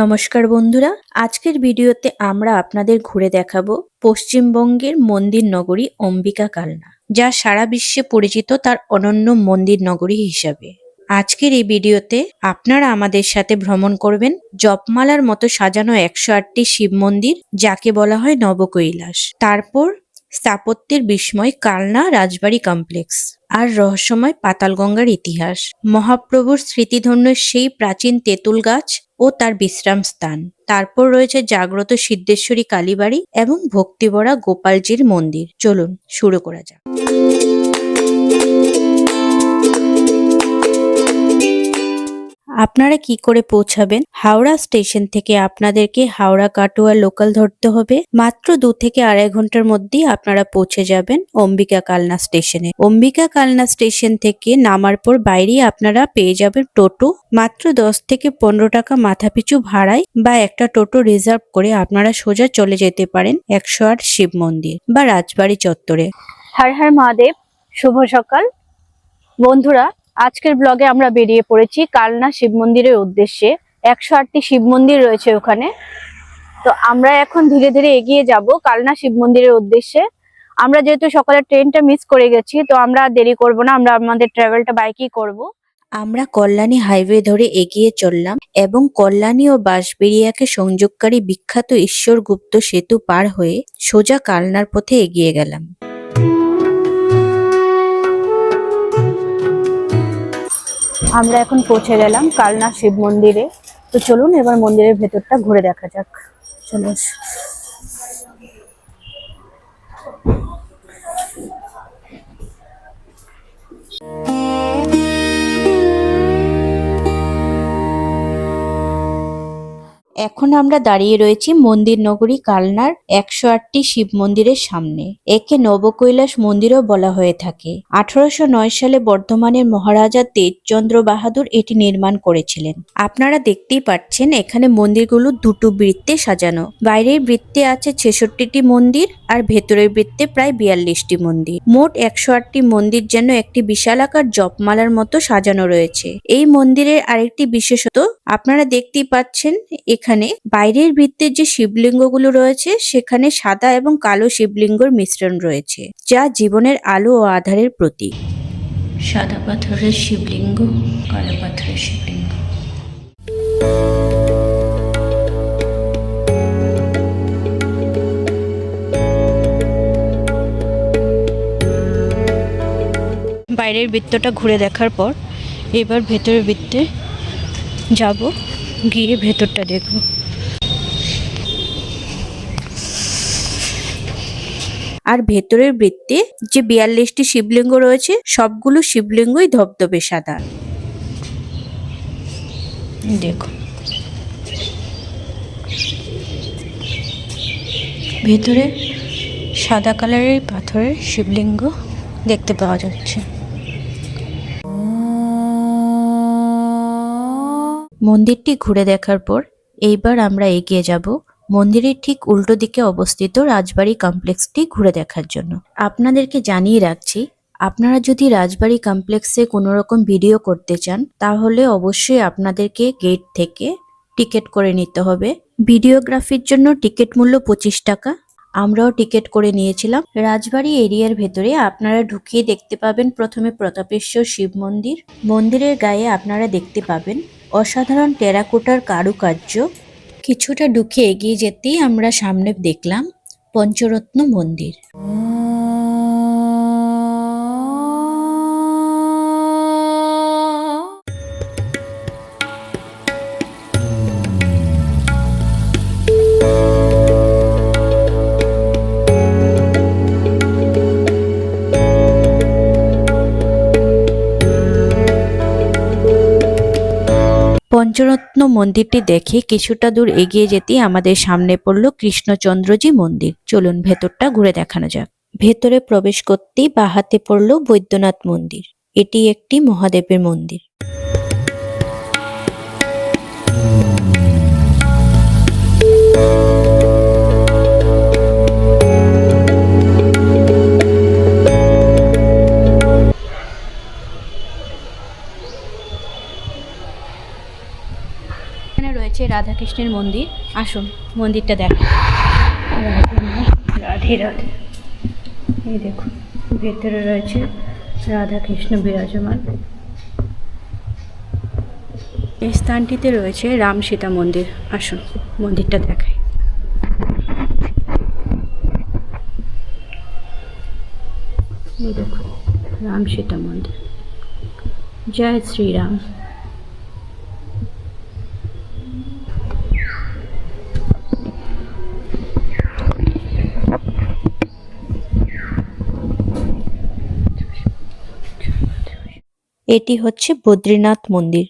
নমস্কার বন্ধুরা, আজকের ভিডিওতে আমরা আপনাদের ঘুরে দেখাবো পশ্চিমবঙ্গের মন্দির নগরী অম্বিকা কালনা, যা সারা বিশ্বে পরিচিত তার অনন্য মন্দির নগরী হিসাবে। আজকের এই ভিডিওতে আপনারা আমাদের সাথে ভ্রমণ করবেন জপমালার মতো সাজানো একশো আটটি শিব মন্দির, যাকে বলা হয় নবকৈলাস। তারপর স্থাপত্যের বিস্ময় কালনা রাজবাড়ি কমপ্লেক্স। আর রহস্যময় পাতালগঙ্গার ইতিহাস। মহাপ্রভুর স্মৃতিধন্য সেই প্রাচীন তেঁতুল গাছ ও তার বিশ্রাম স্থান। তারপর রয়েছে জাগ্রত সিদ্ধেশ্বরী কালীবাড়ি এবং ভক্তিবরা গোপালজির মন্দির। চলুন, শুরু করা যাক। আপনারা কি করে পৌঁছাবেন? হাওড়া স্টেশন থেকে আপনাদেরকে হাওড়া কাটোয়া লোকাল ধরতে হবে। মাত্র দু থেকে আড়াই ঘণ্টার মধ্যেই আপনারা পৌঁছে যাবেন অম্বিকা কালনা স্টেশনে। অম্বিকা কালনা স্টেশন থেকে নামার পর বাইরেই আপনারা পেয়ে যাবেন টোটো। মাত্র দশ থেকে পনেরো টাকা মাথাপিছু ভাড়ায় বা একটা টোটো রিজার্ভ করে আপনারা সোজা চলে যেতে পারেন একশো আট শিব মন্দির বা রাজবাড়ি চত্বরে। হর হর মহাদেব, শুভ সকাল। বন্ধুরা আজকের ব্লগে আমরা বেরিয়ে পড়েছি কালনা শিব মন্দিরের উদ্দেশ্যে। একশো আটটি শিব মন্দির রয়েছে ওখানে। তো আমরা এখন ধীরে ধীরে এগিয়ে যাব কালনা শিব মন্দিরের উদ্দেশ্যে। আমরা যেহেতু সকালে ট্রেনটা মিস করে গেছি, তো আমরা দেরি করব না, আমরা আমাদের ট্রাভেলটা বাইকেই করব। আমরা কল্যাণী হাইওয়ে ধরে এগিয়ে চললাম এবং কল্যাণী ও বাঁশবেড়িয়াকে সংযোগকারী বিখ্যাত ঈশ্বর গুপ্ত সেতু পার হয়ে সোজা কালনার পথে এগিয়ে গেলাম। আমরা এখন পৌঁছে গেলাম কালনা শিব মন্দিরে। তো চলুন এবার মন্দিরের ভেতরটা ঘুরে দেখা যাক। চলো এখন আমরা দাঁড়িয়ে রয়েছি মন্দির নগরী কালনার একশো আটটি শিব মন্দিরের সামনে। একে নবকৈলাস মন্দিরও বলা হয়ে থাকে। আঠারোশো নয় সালে বর্ধমানের মহারাজা তেজচন্দ্র বাহাদুর এটি নির্মাণ করেছিলেন। আপনারা দেখতেই পাচ্ছেন এখানে মন্দিরগুলো দুটো বৃত্তে সাজানো। বাইরের বৃত্তে আছে ছেষট্টিটি মন্দির আর ভেতরের বৃত্তে প্রায় বিয়াল্লিশটি মন্দির। মোট একশো আটটি মন্দির যেন একটি বিশালাকার জপমালার মতো সাজানো রয়েছে। এই মন্দিরের আরেকটি বিশেষত আপনারা দেখতেই পাচ্ছেন এখানে বাইরের বৃত্তের যে শিবলিঙ্গগুলো রয়েছে, সেখানে সাদা এবং কালো শিবলিঙ্গর মিশ্রণ রয়েছে, যা জীবনের আলো ও আধারের প্রতীক। সাদা পাথরের শিবলিঙ্গ, কালো পাথরের শিবলিঙ্গ। বাইরের বৃত্তটা ঘুরে দেখার পর এবার ভেতরের বৃত্তে যাব। গিয়ে ভেতরটা দেখব। আর ভেতরের বৃত্তে যে বিয়াল্লিশটি শিবলিঙ্গ রয়েছে সবগুলো শিবলিঙ্গই ধবধবে সাদা। দেখো। ভেতরে সাদা কালারের পাথরের শিবলিঙ্গ দেখতে পাওয়া যাচ্ছে। মন্দিরটি ঘুরে দেখার পর, এইবার আমরা এগিয়ে যাব মন্দিরের ঠিক উল্টো দিকে অবস্থিত রাজবাড়ি কমপ্লেক্সটি ঘুরে দেখার জন্য। আপনাদেরকে জানিয়ে রাখছি, আপনারা যদি রাজবাড়ি কমপ্লেক্সে কোনো রকম ভিডিও করতে চান, তাহলে অবশ্যই আপনাদেরকে গেট থেকে টিকিট করে নিতে হবে। ভিডিওগ্রাফির জন্য টিকিট মূল্য পঁচিশ টাকা। আমরাও টিকিট করে নিয়েছিলাম। রাজবাড়ি এরিয়ার ভেতরে আপনারা ঢুকিয়ে দেখতে পাবেন প্রথমে প্রতাপেশ্বর শিব মন্দির। মন্দিরের গায়ে আপনারা দেখতে পাবেন অসাধারণ টেরাকোটার কারুকার্য। কিছুটা ঢুকে এগিয়ে যেতেই আমরা সামনে দেখলাম পঞ্চরত্ন মন্দির। পঞ্চরত্ন মন্দিরটি দেখে কিছুটা দূর এগিয়ে যেতেই আমাদের সামনে পড়ল কৃষ্ণচন্দ্রজি মন্দির। চলুন ভেতরটা ঘুরে দেখানো যাক। ভেতরে প্রবেশ করতেই বাহাতে পড়ল বৈদ্যনাথ মন্দির। এটি একটি মহাদেবের মন্দির। রাধাকৃষ্ণের মন্দির। আসুন, মন্দিরটা দেখ। রাধে রাধে। এই দেখুন, ভেতরে রয়েছে রাধাকৃষ্ণ বিরাজমান। এই স্থানটিতে রয়েছে রাম সীতা মন্দির। আসুন, মন্দিরটা দেখাই। দেখুন, রাম সীতা মন্দির। জয় শ্রীরাম। এটি হচ্ছে বদ্রীনাথ মন্দির।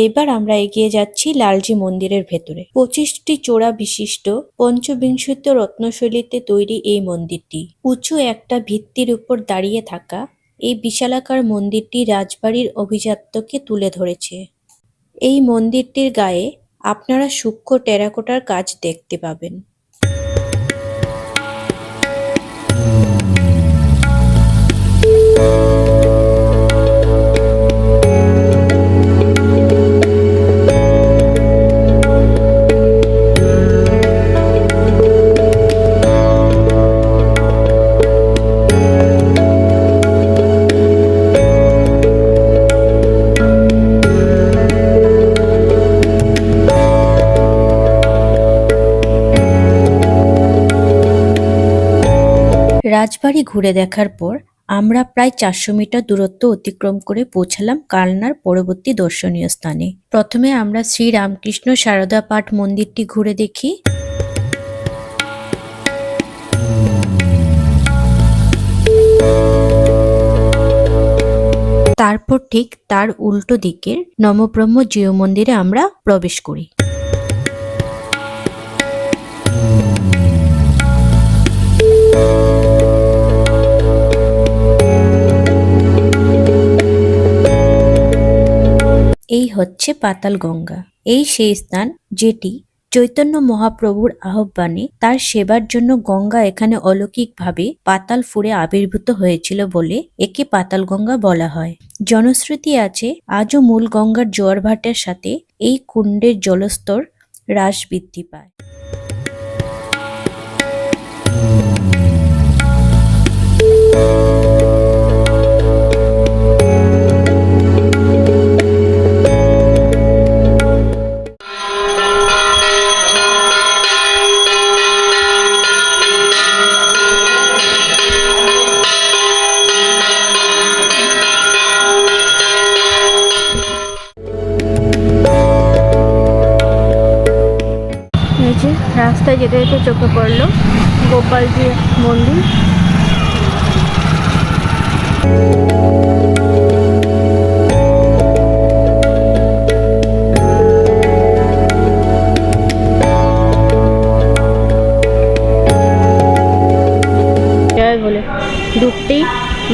এইবার আমরা এগিয়ে যাচ্ছি লালজি মন্দিরের ভেতরে। পঁচিশটি চূড়া বিশিষ্ট পঞ্চবিংশিত রত্নশৈলীতে তৈরি এই মন্দিরটি। উঁচু একটা ভিত্তির উপর দাঁড়িয়ে থাকা এই বিশালাকার মন্দিরটি রাজবাড়ির অভিজাত্যকে তুলে ধরেছে। এই মন্দিরটির গায়ে আপনারা সূক্ষ্ম টেরাকোটার কাজ দেখতে পাবেন। রাজবাড়ি ঘুরে দেখার পর আমরা প্রায় চারশো মিটার দূরত্ব অতিক্রম করে পৌঁছালাম কালনার পরবর্তী দর্শনীয় স্থানে। প্রথমে আমরা শ্রী রামকৃষ্ণ সারদা পাঠ মন্দিরটি ঘুরে দেখি। তারপর ঠিক তার উল্টো দিকের নমব্রহ্ম জিও মন্দিরে আমরা প্রবেশ করি। এই হচ্ছে পাতাল গঙ্গা। এই সেই স্থান যেটি চৈতন্য মহাপ্রভুর আহ্বানে তার সেবার জন্য গঙ্গা এখানে অলৌকিকভাবে পাতাল ফুরে আবির্ভূত হয়েছিল বলে একে পাতাল গঙ্গা বলা হয়। জনশ্রুতি আছে, আজও মূল গঙ্গার জোয়ার ভাটার সাথে এই কুণ্ডের জলস্তর হ্রাস বৃদ্ধি পায়। রাস্তায় যেতে যেতে চোখে পড়ল গোপালজি মন্দির। বলে ঢুকতেই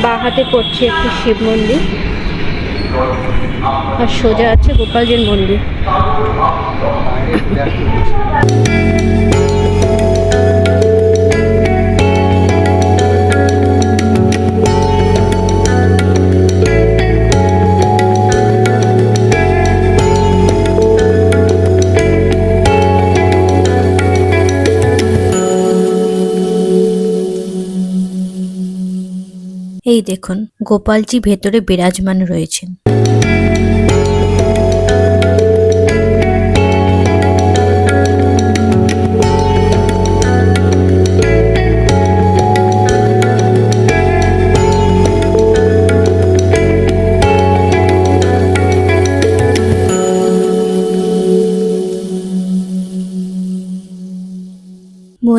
বাঁ হাতে পড়ছে একটি শিব মন্দির। আর সোজা আছে গোপালজির মন্দির। এই দেখুন গোপালজি ভেতরে বিরাজমান রয়েছেন।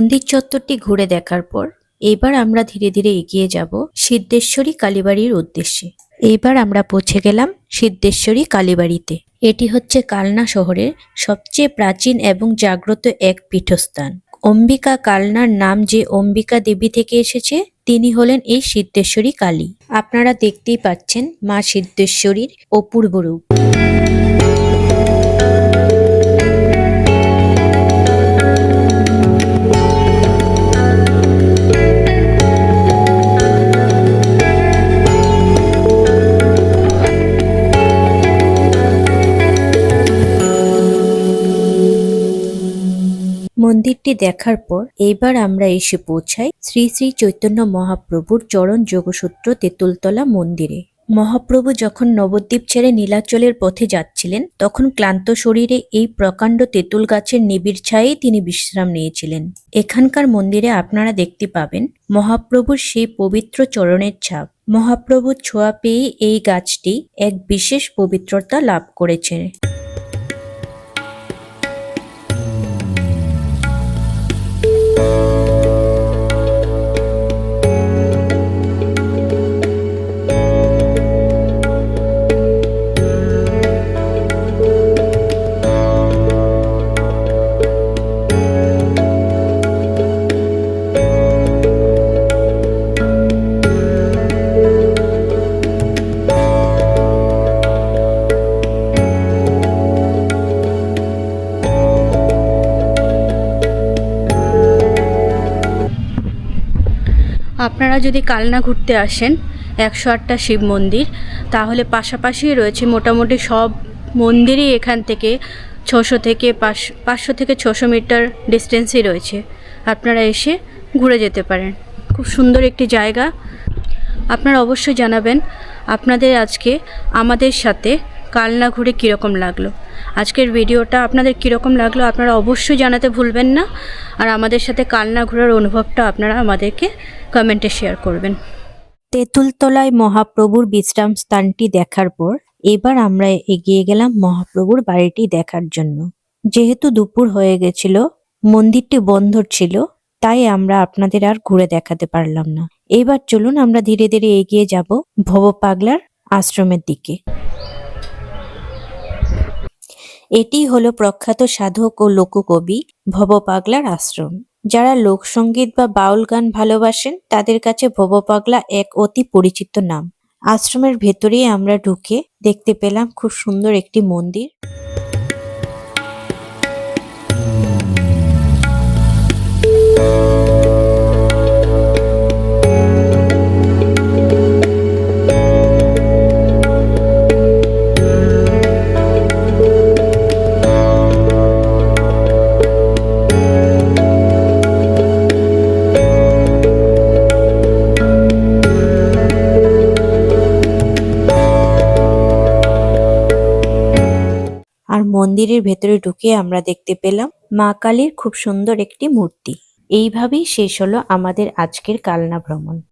মন্দির চত্বরটি ঘুরে দেখার পর এবার আমরা ধীরে ধীরে এগিয়ে যাব সিদ্ধেশ্বরী কালীবাড়ির উদ্দেশ্যে। এইবার আমরা পৌঁছে গেলাম সিদ্ধেশ্বরী কালীবাড়িতে। এটি হচ্ছে কালনা শহরের সবচেয়ে প্রাচীন এবং জাগ্রত এক পীঠস্থান। অম্বিকা কালনার নাম যে অম্বিকা দেবী থেকে এসেছে, তিনি হলেন এই সিদ্ধেশ্বরী কালী। আপনারা দেখতেই পাচ্ছেন মা সিদ্ধেশ্বরীর অপূর্ব রূপ। মন্দিরটি দেখার পর এইবার আমরা এসে পৌঁছাই শ্রী শ্রী চৈতন্য মহাপ্রভুর চরণ যোগসূত্র তেঁতুলতলা মন্দিরে। মহাপ্রভু যখন নবদ্বীপ ছেড়ে নীলাচলের পথে যাচ্ছিলেন, তখন ক্লান্ত শরীরে এই প্রকাণ্ড তেঁতুল গাছের নিবিড় ছায়েই তিনি বিশ্রাম নিয়েছিলেন। এখানকার মন্দিরে আপনারা দেখতে পাবেন মহাপ্রভুর সেই পবিত্র চরণের ছাপ। মহাপ্রভুর ছোঁয়া পেয়ে এই গাছটি এক বিশেষ পবিত্রতা লাভ করেছে। আপনারা যদি কালনা ঘুরতে আসেন, একশো আটটা শিব মন্দির, তাহলে পাশাপাশি রয়েছে মোটামুটি সব মন্দিরই এখান থেকে ছশো থেকে পাঁচ, পাঁচশো থেকে ছশো মিটার ডিস্টেন্সই রয়েছে। আপনারা এসে ঘুরে যেতে পারেন। খুব সুন্দর একটি জায়গা। আপনারা অবশ্যই জানাবেন, আপনাদের আজকে আমাদের সাথে কালনা ঘুরে কীরকম লাগল? আজকের ভিডিওটা আপনাদের কীরকম লাগল আপনারা অবশ্যই জানাতে ভুলবেন না। আর আমাদের সাথে কালনা ঘোরার অনুভবটা আপনারা আমাদেরকে কমেন্টে শেয়ার করবেন। তেঁতুলতলায় মহাপ্রভুর বিশ্রাম স্থানটি দেখার পর এবার আমরা এগিয়ে গেলাম মহাপ্রভুর বাড়িটি দেখার জন্য। যেহেতু দুপুর হয়ে গেছিল, মন্দিরটি বন্ধ ছিল, তাই আমরা আপনাদের আর ঘুরে দেখাতে পারলাম না। এবার চলুন আমরা ধীরে ধীরে এগিয়ে যাব ভব পাগলার আশ্রমের দিকে। এটি হলো প্রখ্যাত সাধক ও লোককবি ভব পাগলার আশ্রম। যারা লোকসঙ্গীত বা বাউল গান ভালোবাসেন, তাদের কাছে ভব পাগলা এক অতি পরিচিত নাম। আশ্রমের ভেতরেই আমরা ঢুকে দেখতে পেলাম খুব সুন্দর একটি মন্দির। আর মন্দিরের ভেতরে ঢুকে আমরা দেখতে পেলাম মা কালীর খুব সুন্দর একটি মূর্তি। এইভাবেই শেষ হলো আমাদের আজকের কালনা ভ্রমণ।